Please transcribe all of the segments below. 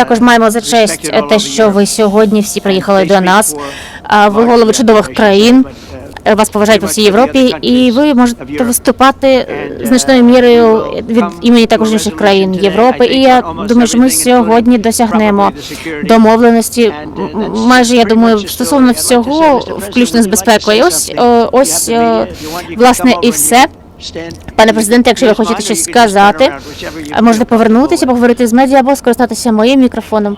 також маємо за честь е, те, що ви сьогодні всі приїхали до нас. Ви голови чудових країн. е, Вас поважають по всій Європі, і ви можете виступати е, значною мірою від імені також інших країн Європи. І я думаю, що ми сьогодні досягнемо домовленості. Майже я думаю, стосовно всього, включно з безпекою. Ось ось власне і все. Пане президенте, якщо ви хочете щось сказати, можете повернутися, поговорити з медіа або скористатися моїм мікрофоном.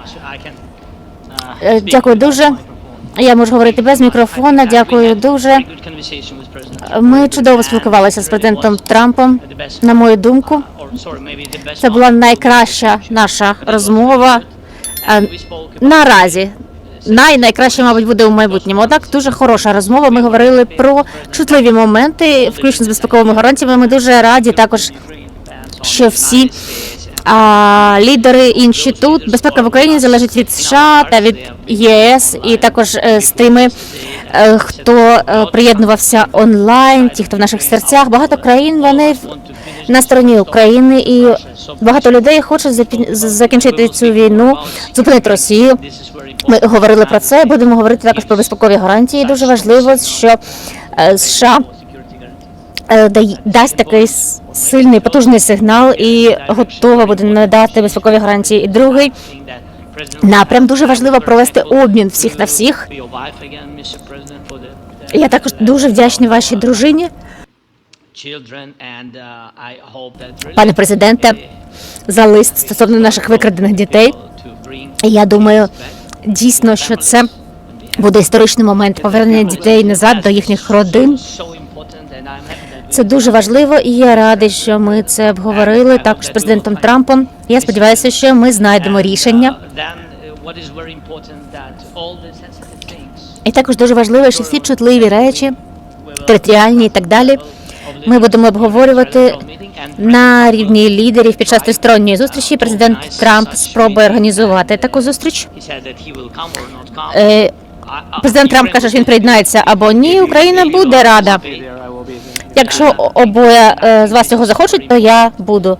Е, Дякую дуже. Я можу говорити без мікрофона. Дякую дуже. Ми чудово спілкувалися з президентом Трампом. На мою думку, це була найкраща наша розмова е, наразі. Най найкраще, мабуть, буде у майбутньому. Однак дуже хороша розмова. Ми говорили про чутливі моменти, включно з безпековими гарантіями. Ми дуже раді також, що всі а, лідери інші тут. Безпека в Україні залежить від США та від ЄС, і також е, з тими, е, хто е, приєднувався онлайн, ті, хто в наших серцях. Багато країн вони на стороні України, і багато людей хочуть закінчити цю війну, зупинити Росію. Ми говорили про це. Будемо говорити також про безпекові гарантії. Дуже важливо, що е, США е, дасть такий сильний потужний сигнал і готова буде надати безпекові гарантії. І другий напрям дуже важливо провести обмін всіх на всіх. Я також дуже вдячний вашій дружині, пане президенте, за лист стосовно наших викрадених дітей. Я думаю, дійсно, що це буде історичний момент повернення дітей назад до їхніх родин. Це дуже важливо, і я радий, що ми це обговорили також з президентом Трампом. Я сподіваюся, що ми знайдемо рішення. І також дуже важливо, що всі чутливі речі, територіальні і так далі, ми будемо обговорювати на рівні лідерів під час тристоронньої зустрічі. Президент Трамп спробує організувати таку зустріч. Е, Президент Трамп каже, що він приєднається або ні. Україна буде рада. Якщо обоє е, з вас цього захочуть, то я буду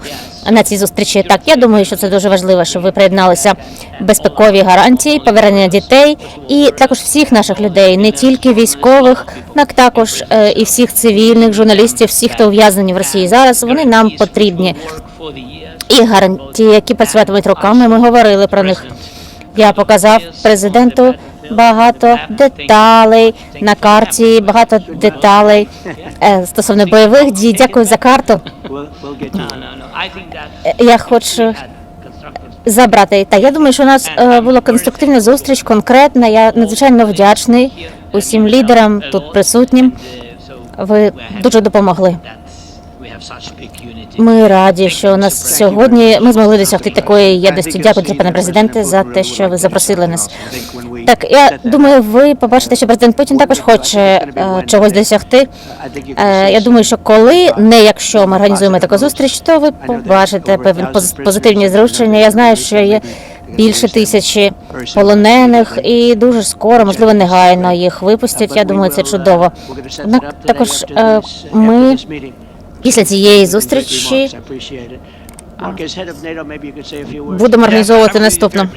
на цій зустрічі. Так, я думаю, що це дуже важливо, щоб ви приєдналися безпекові гарантії, повернення дітей і також всіх наших людей, не тільки військових, так також е, і всіх цивільних журналістів, всіх, хто ув'язнені в Росії зараз. Вони нам потрібні. І гарантії, які працюватимуть роками. Ми говорили про них. Я показав президенту багато деталей на карті, багато деталей е, стосовно бойових дій. Дякую за карту. Е, Я хочу забрати. Та я думаю, що у нас е, була конструктивна зустріч, конкретна. Я надзвичайно вдячний усім лідерам тут присутнім. Ви дуже допомогли. Ми раді, що у нас сьогодні ми змогли досягти такої єдності. Дякую, пане президенте, за те, що ви запросили нас. Так, я думаю, ви побачите, що президент Путін також хоче е, чогось досягти. Е, я думаю, що коли не якщо ми організуємо таку зустріч, то ви побачите певні поз- позитивні зрушення. Я знаю, що є більше тисячі полонених, і дуже скоро, можливо, негайно їх випустять. Я думаю, це чудово. Однак також е, ми після цієї зустрічі будемо організовувати наступну.